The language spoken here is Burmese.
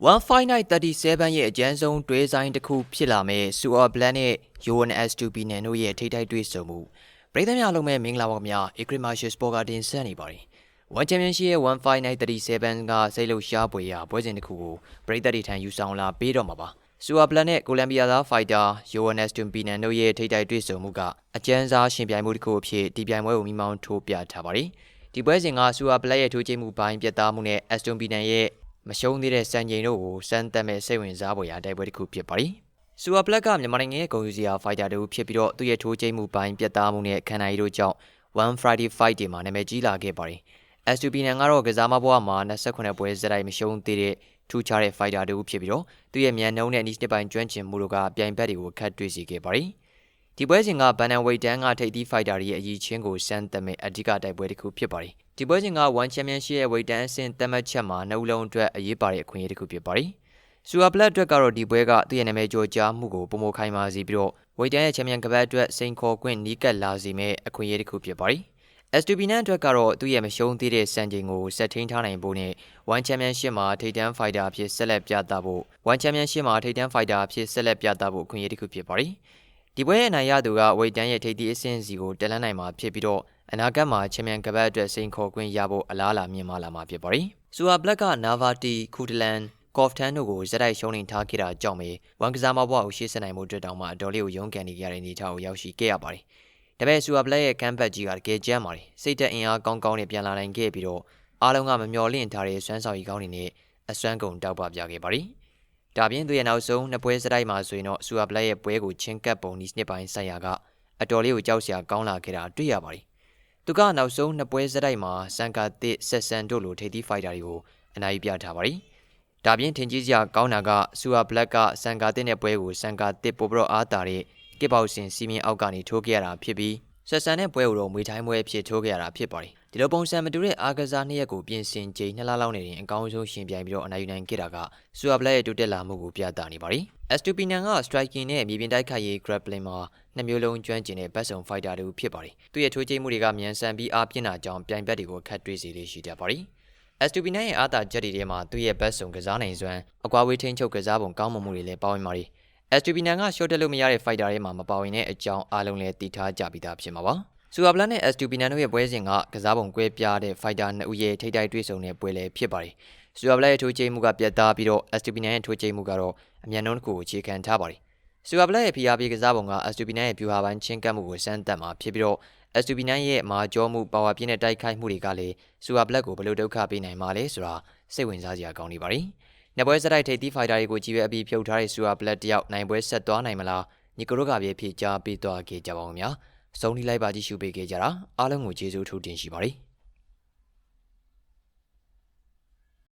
15937ရဲ့အကျန်းဆုံးတွဲဆိုင်တစ်ခုဖြစ်လာမဲ့ Super Black နဲ့ UNS2B နန်တို့ရဲ့ထိထိုက်တွေ့ဆုံမှုပြည်သူများလုံးမဲ့မင်္ဂလာပါခင်ဗျာ Agrimarshal Sport ကတင်ဆက်နေပါတယ်။ One Championship ရဲ့15937ကစိတ်လှုပ်ရှားပွဲရပွဲစဉ်တစ်ခုကိုပြည်သက်တွေထံယူဆောင်လာပေးတော့မှာပါ။ Super Black နဲ့ Colombia သား Fighter UNS2B နန်တို့ရဲ့ထိထိုက်တွေ့ဆုံမှုကအကျန်းစားရှင်ပြိုင်မှုတစ်ခုအဖြစ်ဒီပြိုင်ပွဲကိုမိမောင်းထိုးပြထားပါတယ်။ဒီပွဲစဉ်က Super Black ရဲ့ထိုးချိမှုပိုင်းပြတ်သားမှုနဲ့ Aston B နန်ရဲ့ မရှုံးသေးတဲ့စံချိန်တို့ကိုစမ်းသပ်မဲ့စိတ်ဝင်စားဖွယ်ရာတိုက်ပွဲတစ်ခုဖြစ်ပါတယ်။စူပါပလက်ကမြန်မာနိုင်ငံရဲ့ဂုဏ်ယူစရာဖိုက်တာတူဖြစ်ပြီးတော့သူ့ရဲ့ထိုးချိမှုပိုင်းပြတ်သားမှုနဲ့ခန္ဓာရည်တို့ကြောင့် One Friday Fight တွေမှာနာမည်ကြီးလာခဲ့ပါတယ်။ S2B နန်ကတော့ကစားမဘွားမှာ28ပွဲစရိုက်မရှုံးသေးတဲ့ထူးခြားတဲ့ဖိုက်တာတူဖြစ်ပြီးတော့သူ့ရဲ့မြန်နှုံးနဲ့နီးစနစ်ပိုင်းကျွမ်းကျင်မှုတို့ကပြိုင်ဘက်တွေကိုခတ်တွေ့စေခဲ့ပါတယ်။ဒီပွဲစဉ်ကဘန်နန်ဝိတ်တန်ကထိပ်သီးဖိုက်တာတွေရဲ့အကြီးချင်းကိုစမ်းသပ်မဲ့အဓိကတိုက်ပွဲတစ်ခုဖြစ်ပါတယ်။ ဒီပွဲစဉ်က1 Championship ရဲ့ဝိတ်တန်အဆင့်သတ်မှတ်ချက်မှာနှုတ်လုံးအတွက်အရေးပါတဲ့အခွင့်အရေးတစ်ခုဖြစ်ပါတယ်။စူပါပလက်အတွက်ကတော့ဒီပွဲကသူ့ရဲ့နာမည်ကျော်ကြားမှုကိုပုံမခိုင်းပါစီပြီးတော့ဝိတ်တန်ရဲ့ချန်ပီယံကပတ်အတွက်စိန်ခေါ်ခွင့်နီးကပ်လာစေမဲ့အခွင့်အရေးတစ်ခုဖြစ်ပါတယ်။ S2B နန်အတွက်ကတော့သူ့ရဲ့မရှုံးသေးတဲ့စံချိန်ကိုဆက်ထိန်ထားနိုင်ဖို့နဲ့ One Championship မှာထိပ်တန်းဖိုက်တာအဖြစ်ဆက်လက်ပြသဖို့ One Championship မှာထိပ်တန်းဖိုက်တာအဖြစ်ဆက်လက်ပြသဖို့အခွင့်အရေးတစ်ခုဖြစ်ပါတယ်။ ဒီပွဲရဲ့အနိုင်ရသူကဝိတ်တန်ရဲ့ထိပ်သီးအဆင့်စီကိုတက်လန်းနိုင်မှာဖြစ်ပြီးတော့အနာဂတ်မှာချန်ပီယံကပတ်အတွက်စိန်ခေါ်ခွင့်ရဖို့အလားအလာမြင့်မားလာမှာဖြစ်ပါတယ်။စူပါဘလက်ကနာဗာတီကူတလန်ကော့ဖ်တန်တို့ကိုဇက်တိုက်ရှုံးနေထားခဲ့တာကြောင့်ပဲဝန်ကစားမဘွားကိုရှေ့ဆက်နိုင်မှုအတွက်တောင်မှအတော်လေးကိုရုန်းကန်နေကြတဲ့အနေအထားကိုရောက်ရှိခဲ့ရပါတယ်။ဒါပေမဲ့စူပါဘလက်ရဲ့ကမ်ဘတ်ကြီးကတကယ်ကြမ်းပါတယ်။စိတ်သက်အင်အားကောင်းကောင်းနဲ့ပြန်လာနိုင်ခဲ့ပြီးတော့အားလုံးကမမျှော်လင့်ထားတဲ့စွမ်းဆောင်ရည်ကောင်းတွေနဲ့အစွမ်းကုန်တောက်ပပြခဲ့ပါတယ်။ ဒါပြင်သူရဲ့နောက်ဆုံးနှစ်ပွဲစတိုက်မှာဆိုရင်တော့စူပါဘလက်ရဲ့ပွဲကိုချင်းကပ်ပုံဒီစနစ်ပိုင်းဆိုင်ရာကအတော်လေးကိုကြောက်စရာကောင်းလာခဲ့တာတွေ့ရပါတယ်။သူကနောက်ဆုံးနှစ်ပွဲစတိုက်မှာစန်ကာတစ်ဆက်ဆန်တို့လိုထိပ်သီးဖိုက်တာတွေကိုအနိုင်ပြထားပါတယ်။ဒါပြင်ထင်ကြီးစရာကောင်းတာကစူပါဘလက်ကစန်ကာတစ်နဲ့ပွဲကိုစန်ကာတစ်ပိုပရောအားတာတဲ့ကစ်ပေါစင်စီမင်းအောက်ကနေထိုးခဲ့ရတာဖြစ်ပြီးဆက်ဆန်တဲ့ပွဲကိုတော့မွေထိုင်းပွဲအဖြစ်ထိုးခဲ့ရတာဖြစ်ပါတယ်။ ဒီလိုပုံစံမတူတဲ့အားကစားနှစ်ရက်ကိုပြင်ဆင်ချိန်နှစ်လလောက်နေရင်အကောင်းဆုံးရှင်ပြိုင်ပြီးတော့အနိုင်ယူနိုင်ခဲ့တာကစူပါဘလက်ရဲ့တိုးတက်လာမှုကိုပြသနေပါတယ်။ S2P နန်က striking နဲ့မြေပြင်တိုက်ခိုက်ရေး grappling မှာနှစ်မျိုးလုံးကျွမ်းကျင်တဲ့ဘတ်စုံ fighter တူဖြစ်ပါတယ်။သူ့ရဲ့ထိုးချိမှုတွေကမြန်ဆန်ပြီးအားပြင်းတာကြောင့်ပြိုင်ဘက်တွေကိုခတ်တွေ့စေလေးရှိတတ်ပါတယ်။ S2P နန်ရဲ့အားသာချက်တွေထဲမှာသူ့ရဲ့ဘတ်စုံကစားနိုင်စွမ်းအကွာဝေးထိန်ချုပ်ကစားပုံကောင်းမွန်မှုတွေလည်းပါဝင်ပါတယ်။ S2P နန်က short တက်လို့မရတဲ့ fighter တွေမှာမပါဝင်တဲ့အကြောင်းအားလုံးလည်းသိထားကြပြီးသားဖြစ်မှာပါ။ စူပါဘလန်နဲ့ S2 ပီနန်တို့ရဲ့ပွဲစဉ်ကကစားပုံကွဲပြားတဲ့ဖိုက်တာနှစ်ဦးရဲ့ထိပ်တိုက်တွေ့ဆုံတဲ့ပွဲလည်းဖြစ်ပါတယ်။စူပါဘလန်ရဲ့ထိုးချိမှုကပြတ်သားပြီးတော့ S2 ပီနန်ရဲ့ထိုးချိမှုကတော့အမြန်နှုန်းတစ်ခုကိုအခြေခံထားပါတယ်။စူပါဘလန်ရဲ့ PRP ကစားပုံက S2 ပီနန်ရဲ့ဗျူဟာပိုင်းချင်းကပ်မှုကိုစမ်းသပ်မှာဖြစ်ပြီးတော့ S2 ပီနန်ရဲ့မာကျောမှုပါဝါပြင်းတဲ့တိုက်ခိုက်မှုတွေကလည်းစူပါဘလက်ကိုဘယ်လိုဒုက္ခပေးနိုင်မှာလဲဆိုတာစိတ်ဝင်စားစရာကောင်းနေပါတယ်။နှစ်ပွဲစတိုက်ထိပ်သီးဖိုက်တာတွေကိုကြီးပဲအပြီးဖြုတ်ထားတဲ့စူပါဘလက်တယောက်နိုင်ပွဲဆက်သွားနိုင်မလားညီကတို့ကပဲဖြေကြားပေးသွားခဲ့ကြပါဦးများ။ စုံထိလိုက်ပါကြည့်ရှုပေးခဲ့ကြတာအားလုံးကိုကျေးဇူးထူးတင်ရှိပါတယ်